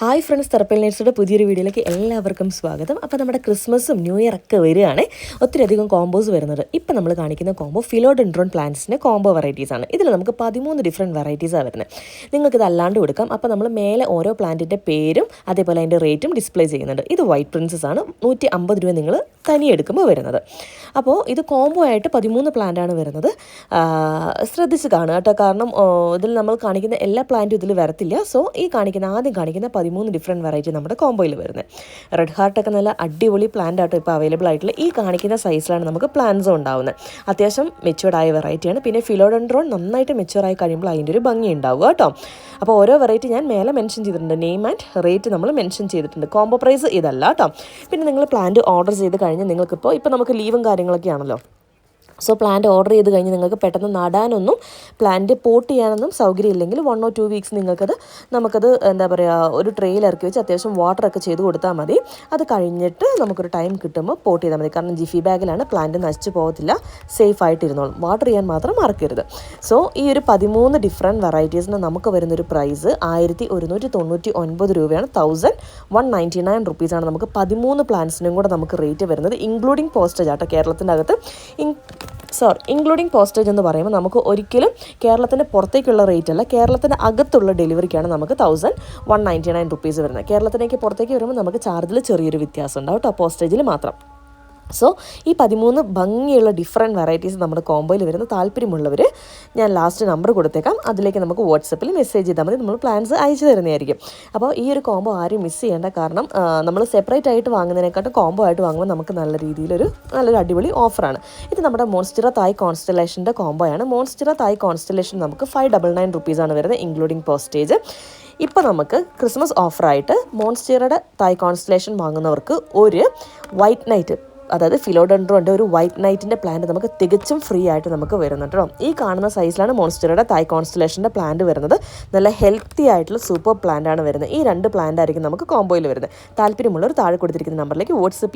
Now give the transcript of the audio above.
Hi friends തെറപ്പൽ നേഴ്സുടെ പുതിയൊരു വീഡിയോയിലേക്ക് എല്ലാവർക്കും സ്വാഗതം. അപ്പോൾ നമ്മുടെ ക്രിസ്മസും ന്യൂ ഇയർ ഒക്കെ വരികയാണ്. ഒത്തിരി അധികം കോമ്പോസ് വരുന്നത് ഇപ്പം നമ്മൾ കാണിക്കുന്ന കോംബോ ഫിലോഡെൻഡ്രോൺ പ്ലാന്റ്സിന്റെ കോംബോ വെറൈറ്റീസ് ആണ്. ഇതിൽ നമുക്ക് പതിമൂന്ന് ഡിഫറെന്റ് വെറൈറ്റീസാണ് വരുന്നത്. നിങ്ങൾക്ക് ഇത് അല്ലാണ്ട് കൊടുക്കാം. അപ്പോൾ നമ്മൾ മേലെ ഓരോ പ്ലാന്റിന്റെ പേരും അതേപോലെ അതിന്റെ റേറ്റും ഡിസ്പ്ലേ ചെയ്യുന്നുണ്ട്. ഇത് വൈറ്റ് പ്രിൻസസ് ആണ്. നൂറ്റി അമ്പത് രൂപ നിങ്ങൾ തനി എടുക്കുമ്പോൾ വരുന്നത്. അപ്പോൾ ഇത് കോംബോ ആയിട്ട് പതിമൂന്ന് പ്ലാന്റാണ് വരുന്നത്. ശ്രദ്ധിച്ച് കാണുക കേട്ടോ. കാരണം ഇതിൽ നമ്മൾ കാണിക്കുന്ന എല്ലാ പ്ലാന്റും ഇതിൽ വരത്തില്ല. സോ ഈ കാണിക്കുന്ന ആദ്യം കാണിക്കുന്ന പതിമൂന്ന് ഡിഫറെന്റ് വെറൈറ്റി നമ്മുടെ കോംബോയിൽ വരുന്നത് റെഡ് ഹാർട്ടൊക്കെ നല്ല അടിപൊളി പ്ലാന്റ് ആയിട്ട് ഇപ്പോൾ അവൈലബിൾ ആയിട്ടുള്ള ഈ കാണിക്കുന്ന സൈസിലാണ് നമുക്ക് പ്ലാന്റ്സ് ഉണ്ടാവുന്നത് അത്യാവശ്യം മെച്ചുവർഡായ വെറൈറ്റിയാണ് പിന്നെ ഫിലോഡൻഡ്രോൺ നന്നായിട്ട് മെച്ചുവർ ആയി കഴിയുമ്പോൾ അതിന്റെ ഒരു ഭംഗി ഉണ്ടാവുക കേട്ടോ. അപ്പോൾ ഓരോ വെറൈറ്റി ഞാൻ മേലെ മെൻഷൻ ചെയ്തിട്ടുണ്ട്. നെയിം ആൻഡ് റേറ്റ് നമ്മൾ മെൻഷൻ ചെയ്തിട്ടുണ്ട്. കോമ്പോ പ്രൈസ് ഇതല്ല കേട്ടോ. പിന്നെ നിങ്ങൾ പ്ലാന്റ് ഓർഡർ ചെയ്ത് കഴിഞ്ഞാൽ നിങ്ങൾക്കിപ്പോൾ ഇപ്പോൾ നമുക്ക് ലീവും കാര്യങ്ങളൊക്കെ ആണല്ലോ. സോ പ്ലാന്റ് ഓർഡർ ചെയ്ത് കഴിഞ്ഞ് നിങ്ങൾക്ക് പെട്ടെന്ന് നടാനൊന്നും പ്ലാന്റ് പോട്ട് ചെയ്യാനൊന്നും സൗകര്യമില്ലെങ്കിൽ വൺ ഓർ ടു വീക്സ് നിങ്ങൾക്കത് നമുക്കത് എന്താ പറയുക ഒരു ട്രെയിൽ ഇറക്കി വെച്ച് അത്യാവശ്യം വാട്ടറൊക്കെ ചെയ്ത് കൊടുത്താൽ മതി. അത് കഴിഞ്ഞിട്ട് നമുക്കൊരു ടൈം കിട്ടുമ്പോൾ പോട്ട് ചെയ്താൽ മതി. കാരണം ജിഫി ബാഗിലാണ് പ്ലാന്റ് നശിച്ചു പോകത്തില്ല. സേഫ് ആയിട്ട് ഇരുന്നോളും വാട്ടർ ചെയ്യാൻ മാത്രം മറക്കരുത്. സോ ഈ ഒരു പതിമൂന്ന് ഡിഫറെന്റ് വെറൈറ്റീസിന് നമുക്ക് വരുന്നൊരു പ്രൈസ് ആയിരത്തി ഒരുന്നൂറ്റി തൊണ്ണൂറ്റി ഒൻപത് രൂപയാണ് തൗസൻഡ് വൺ നയന്റി നയൻ റുപ്പീസാണ് നമുക്ക് പതിമൂന്ന് പ്ലാന്റ്സിനും കൂടെ നമുക്ക് റേറ്റ് വരുന്നത് ഇൻക്ലൂഡിങ് പോസ്റ്റേജ് ആട്ടോ കേരളത്തിന്റെ അകത്ത്. സോറി ഇൻക്ലൂഡിങ് പോസ്റ്റേജ് എന്ന് പറയുമ്പോൾ നമുക്ക് ഒരിക്കലും കേരളത്തിന്റെ പുറത്തേക്കുള്ള റേറ്റ് അല്ല കേരളത്തിന്റെ അകത്തുള്ള ഡെലിവറിക്കാണ് നമുക്ക് thousand one ninety nine rupees വരുന്നത്. കേരളത്തിലേക്ക് പുറത്തേക്ക് വരുമ്പോൾ നമുക്ക് ചാർജിൽ ചെറിയൊരു വ്യത്യാസം ഉണ്ടാവും കേട്ടോ പോസ്റ്റേജിൽ മാത്രം. സോ ഈ പതിമൂന്ന് ഭംഗിയുള്ള ഡിഫറെന്റ് വെറൈറ്റീസ് നമ്മുടെ കോംബോയിൽ വരുന്ന താല്പര്യമുള്ളവർ ഞാൻ ലാസ്റ്റ് നമ്പർ കൊടുത്തേക്കാം. അതിലേക്ക് നമുക്ക് വാട്സപ്പിൽ മെസ്സേജ് ചെയ്താൽ മതി. നമ്മൾ പ്ലാൻസ് അയച്ചു തരുന്നതായിരിക്കും. അപ്പോൾ ഈ ഒരു കോംബോ ആരും മിസ് ചെയ്യേണ്ട കാരണം നമ്മൾ സെപ്പറേറ്റ് ആയിട്ട് വാങ്ങുന്നതിനെക്കാട്ടും കോംബോ ആയിട്ട് വാങ്ങുമ്പോൾ നമുക്ക് നല്ല രീതിയിലൊരു നല്ലൊരു അടിപൊളി ഓഫറാണ് ഇത് നമ്മുടെ മോൺസ്റ്റിറ തായ് കോൺസ്റ്റലേഷന്റെ കോംബോ ആണ്. മോൺസ്റ്റിറ തായ് കോൺസ്റ്റലേഷൻ നമുക്ക് ഫൈവ് ഡബിൾ നയൻ റുപ്പീസാണ് വരുന്നത് ഇൻക്ലൂഡിങ് പോസ്റ്റേജ് ഇപ്പോൾ നമുക്ക് ക്രിസ്മസ് ഓഫറായിട്ട് മോൺസ്റ്റിയറുടെ തായ് കോൺസ്റ്റലേഷൻ വാങ്ങുന്നവർക്ക് ഒരു വൈറ്റ് നൈറ്റ് അതായത് ഫിലോഡൻഡ്രോന്റെ ഒരു വൈറ്റ് നൈറ്റിന്റെ പ്ലാന്റ് നമുക്ക് തികച്ചും ഫ്രീ ആയിട്ട് നമുക്ക് വരുന്നുണ്ട് കേട്ടോ. ഈ കാണുന്ന സൈസിലാണ് മോൺസ്റ്ററുടെ തായ് കോൺസ്റ്റലേഷന്റെ പ്ലാന്റ് വരുന്നത്. നല്ല ഹെൽത്തി ആയിട്ടുള്ള സൂപ്പർ പ്ലാന്റ് ആണ് വരുന്നത്. ഈ രണ്ട് പ്ലാന്റ് ആയിരിക്കും നമുക്ക് കോംബോയിൽ വരുന്നത്. താല്പര്യമുള്ളവർ താഴെ കൊടുത്തിരിക്കുന്ന നമ്പറിലേക്ക് വാട്സപ്പ്